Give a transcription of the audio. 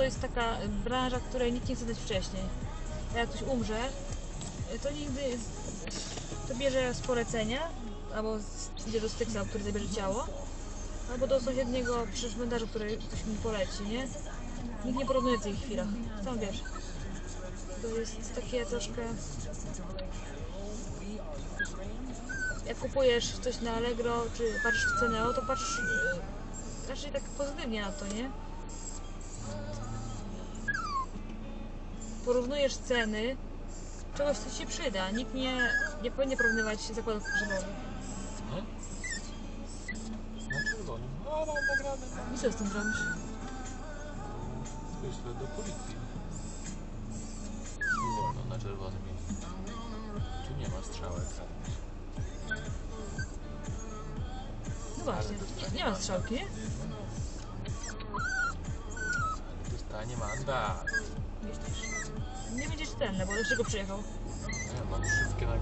to jest taka branża, której nikt nie chce dać wcześniej. A jak ktoś umrze, to nigdy to bierze z polecenia, albo idzie do styksa, który zabierze ciało, albo do sąsiedniego przy który ktoś mi poleci, nie? Nikt nie porównuje w tych chwilach. Sam wiesz. To jest takie troszkę... Jak kupujesz coś na Allegro, czy patrzysz w cenę, to patrzysz e, raczej tak pozytywnie na to, nie? Porównujesz ceny czegoś, co ci się przyda. Nikt nie, nie powinien porównywać zakładów pogrzebowych. Nie? Na czerwonym. No, mam nagrane. I co z tym robisz? Wyślę do policji. Nie wolno na czerwonym jeździć. Tu nie ma strzałek żadnych. No właśnie, nie ma strzałki, nie? Ale dostanie mandat. Widzisz. Nie będziesz ten, bo do czego przyjechał? Ja mam wszystkie nagrane.